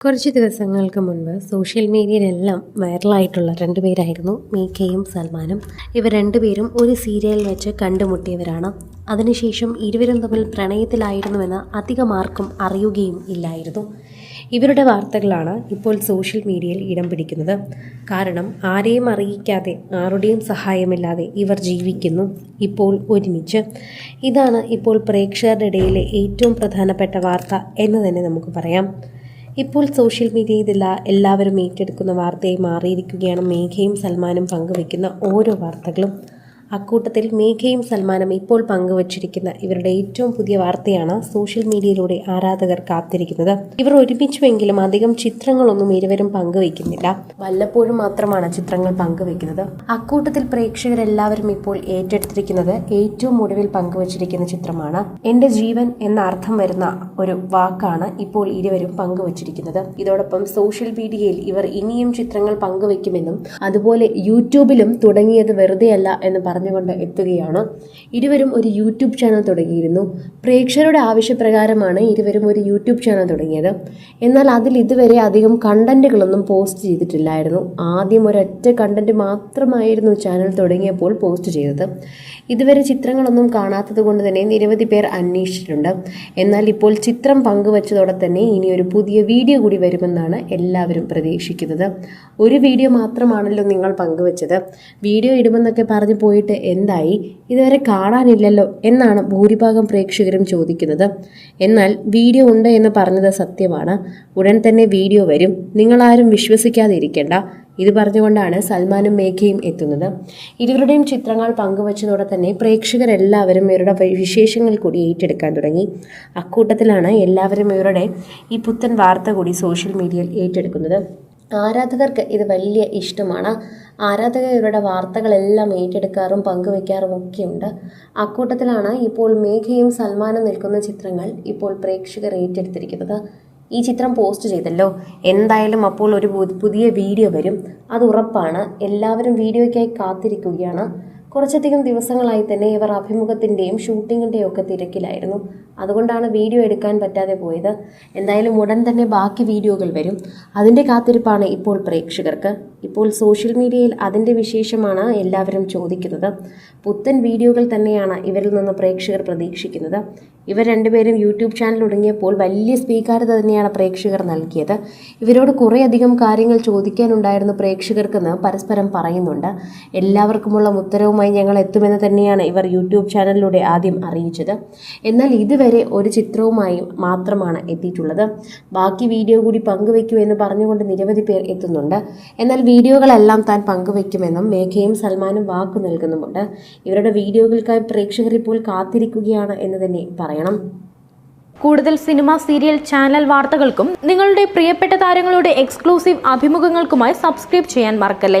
കുറച്ച് ദിവസങ്ങൾക്ക് മുൻപ് സോഷ്യൽ മീഡിയയിലെല്ലാം വൈറലായിട്ടുള്ള രണ്ടുപേരായിരുന്നു മീക്കയും സൽമാനും. ഇവർ രണ്ടുപേരും ഒരു സീരിയൽ വെച്ച് കണ്ടുമുട്ടിയവരാണ്. അതിനുശേഷം ഇരുവരും തമ്മിൽ പ്രണയത്തിലായിരുന്നുവെന്ന് അധികം ആർക്കും അറിയുകയും ഇല്ലായിരുന്നു. ഇവരുടെ വാർത്തകളാണ് ഇപ്പോൾ സോഷ്യൽ മീഡിയയിൽ ഇടം പിടിക്കുന്നത്. കാരണം ആരെയും അറിയിക്കാതെ ആരുടെയും സഹായമില്ലാതെ ഇവർ ജീവിക്കുന്നു ഇപ്പോൾ ഒരുമിച്ച്. ഇതാണ് ഇപ്പോൾ പ്രേക്ഷകരുടെ ഇടയിലെ ഏറ്റവും പ്രധാനപ്പെട്ട വാർത്ത എന്ന് തന്നെ നമുക്ക് പറയാം. ഇപ്പോൾ സോഷ്യൽ മീഡിയയിൽ എല്ലാവരും ഏറ്റെടുക്കുന്ന വാർത്തയായി മാറിയിരിക്കുകയാണ് മേഘയും സൽമാനും പങ്കുവയ്ക്കുന്ന ഓരോ വാർത്തകളും. അക്കൂട്ടത്തിൽ മേഘയും സൽമാനും ഇപ്പോൾ പങ്കുവച്ചിരിക്കുന്ന ഇവരുടെ ഏറ്റവും പുതിയ വാർത്തയാണ് സോഷ്യൽ മീഡിയയിലൂടെ ആരാധകർ കാത്തിരിക്കുന്നത്. ഇവർ ഒരുമിച്ചുവെങ്കിലും അധികം ചിത്രങ്ങളൊന്നും ഇരുവരും പങ്കുവയ്ക്കുന്നില്ല. വല്ലപ്പോഴും മാത്രമാണ് ചിത്രങ്ങൾ പങ്കുവയ്ക്കുന്നത്. അക്കൂട്ടത്തിൽ പ്രേക്ഷകരെല്ലാവരും ഇപ്പോൾ ഏറ്റെടുത്തിരിക്കുന്നത് ഏറ്റവും ഒടുവിൽ പങ്കുവച്ചിരിക്കുന്ന ചിത്രമാണ്. എന്റെ ജീവൻ എന്ന അർത്ഥം വരുന്ന ഒരു വാക്കാണ് ഇപ്പോൾ ഇരുവരും പങ്കുവച്ചിരിക്കുന്നത്. ഇതോടൊപ്പം സോഷ്യൽ മീഡിയയിൽ ഇവർ ഇനിയും ചിത്രങ്ങൾ പങ്കുവയ്ക്കുമെന്നും അതുപോലെ യൂട്യൂബിലും തുടങ്ങിയത് വെറുതെയല്ല എന്ന് പറഞ്ഞുകൊണ്ട് എത്തുകയാണ്. ഇരുവരും ഒരു യൂട്യൂബ് ചാനൽ തുടങ്ങിയിരുന്നു. പ്രേക്ഷകരുടെ ആവശ്യപ്രകാരമാണ് ഇരുവരും ഒരു യൂട്യൂബ് ചാനൽ തുടങ്ങിയത്. എന്നാൽ അതിൽ ഇതുവരെ അധികം കണ്ടന്റുകളൊന്നും പോസ്റ്റ് ചെയ്തിട്ടില്ലായിരുന്നു. ആദ്യം ഒരൊറ്റ കണ്ടന്റ് മാത്രമായിരുന്നു ചാനൽ തുടങ്ങിയപ്പോൾ പോസ്റ്റ് ചെയ്തത്. ഇതുവരെ ചിത്രങ്ങളൊന്നും കാണാത്തത് കൊണ്ട് തന്നെ നിരവധി പേർ അന്വേഷിച്ചിട്ടുണ്ട്. എന്നാൽ ഇപ്പോൾ ചിത്രം പങ്കുവച്ചതോടെ തന്നെ ഇനി ഒരു പുതിയ വീഡിയോ കൂടി വരുമെന്നാണ് എല്ലാവരും പ്രതീക്ഷിക്കുന്നത്. ഒരു വീഡിയോ മാത്രമാണല്ലോ നിങ്ങൾ പങ്കുവച്ചത്. വീഡിയോ ഇടുമെന്നൊക്കെ പറഞ്ഞു പോയിട്ട് എന്തായി? ഇതുവരെ കാണാനില്ലല്ലോ എന്നാണ് ഭൂരിഭാഗം പ്രേക്ഷകരും ചോദിക്കുന്നത്. എന്നാൽ വീഡിയോ ഉണ്ട് എന്ന് പറഞ്ഞത് സത്യമാണ്. ഉടൻ തന്നെ വീഡിയോ വരും. നിങ്ങളാരും വിശ്വസിക്കാതെ ഇരിക്കേണ്ട ഇത് പറഞ്ഞുകൊണ്ടാണ് സൽമാനും മേഘയും എത്തുന്നത്. ഇരുവരുടെയും ചിത്രങ്ങൾ പങ്കുവച്ചതോടെ തന്നെ പ്രേക്ഷകരെല്ലാവരും ഇവരുടെ വിശേഷങ്ങൾ കൂടി ഏറ്റെടുക്കാൻ തുടങ്ങി. അക്കൂട്ടത്തിലാണ് എല്ലാവരും ഇവരുടെ ഈ പുത്തൻ വാർത്ത കൂടി സോഷ്യൽ മീഡിയയിൽ ഏറ്റെടുക്കുന്നത്. ആരാധകർക്ക് ഇത് വലിയ ഇഷ്ടമാണ്. ആരാധകർ ഇവരുടെ വാർത്തകളെല്ലാം ഏറ്റെടുക്കാറും പങ്കുവെക്കാറും ഒക്കെയുണ്ട്. അക്കൂട്ടത്തിലാണ് ഇപ്പോൾ മേഘയും സൽമാനും നിൽക്കുന്ന ചിത്രങ്ങൾ ഇപ്പോൾ പ്രേക്ഷകർ ഏറ്റെടുത്തിരിക്കുന്നത്. ഈ ചിത്രം പോസ്റ്റ് ചെയ്തല്ലോ. എന്തായാലും അപ്പോൾ ഒരു പുതിയ വീഡിയോ വരും. അത് ഉറപ്പാണ്. എല്ലാവരും വീഡിയോയ്ക്കായി കാത്തിരിക്കുകയാണ്. കുറച്ചധികം ദിവസങ്ങളായി തന്നെ ഇവർ അഭിമുഖത്തിന്റെയും ഷൂട്ടിങ്ങിന്റെയും ഒക്കെ തിരക്കിലായിരുന്നു. അതുകൊണ്ടാണ് വീഡിയോ എടുക്കാൻ പറ്റാതെ പോയത്. എന്തായാലും ഉടൻ തന്നെ ബാക്കി വീഡിയോകൾ വരും. അതിന്റെ കാത്തിരിപ്പാണ് ഇപ്പോൾ പ്രേക്ഷകർക്ക്. ഇപ്പോൾ സോഷ്യൽ മീഡിയയിൽ അതിന്റെ വിശേഷമാണ് എല്ലാവരും ചോദിക്കുന്നത്. പുത്തൻ വീഡിയോകൾ തന്നെയാണ് ഇവരിൽ നിന്ന് പ്രേക്ഷകർ പ്രതീക്ഷിക്കുന്നത്. ഇവർ രണ്ടുപേരും യൂട്യൂബ് ചാനൽ തുടങ്ങിയപ്പോൾ വലിയ സ്വീകാര്യത തന്നെയാണ് പ്രേക്ഷകർ നൽകിയത്. ഇവരോട് കുറേയധികം കാര്യങ്ങൾ ചോദിക്കാനുണ്ടായിരുന്നു പ്രേക്ഷകർക്കെന്ന് പരസ്പരം പറയുന്നുണ്ട്. എല്ലാവർക്കുമുള്ള ഉത്തരവുമായി ഞങ്ങൾ എത്തുമെന്ന് തന്നെയാണ് ഇവർ യൂട്യൂബ് ചാനലിലൂടെ ആദ്യം അറിയിച്ചത്. എന്നാൽ ഇതുവരെ ഒരു ചിത്രവുമായി മാത്രമാണ് എത്തിയിട്ടുള്ളത്. ബാക്കി വീഡിയോ കൂടി പങ്കുവെക്കൂ എന്ന് പറഞ്ഞുകൊണ്ട് നിരവധി പേർ എത്തുന്നുണ്ട്. എന്നാൽ വീഡിയോകളെല്ലാം താൻ പങ്കുവെക്കുമെന്നും മേഘയും സൽമാനും വാക്ക് നൽകുന്നുമുണ്ട്. ഇവരുടെ വീഡിയോകൾക്കായി പ്രേക്ഷകർ ഇപ്പോൾ കാത്തിരിക്കുകയാണ് എന്ന് തന്നെ പറയണം. കൂടുതൽ സിനിമ സീരിയൽ ചാനൽ വാർത്തകൾക്കും നിങ്ങളുടെ പ്രിയപ്പെട്ട താരങ്ങളുടെ എക്സ്ക്ലൂസീവ് അഭിമുഖങ്ങൾക്കുമായി സബ്സ്ക്രൈബ് ചെയ്യാൻ മറക്കല്ലേ?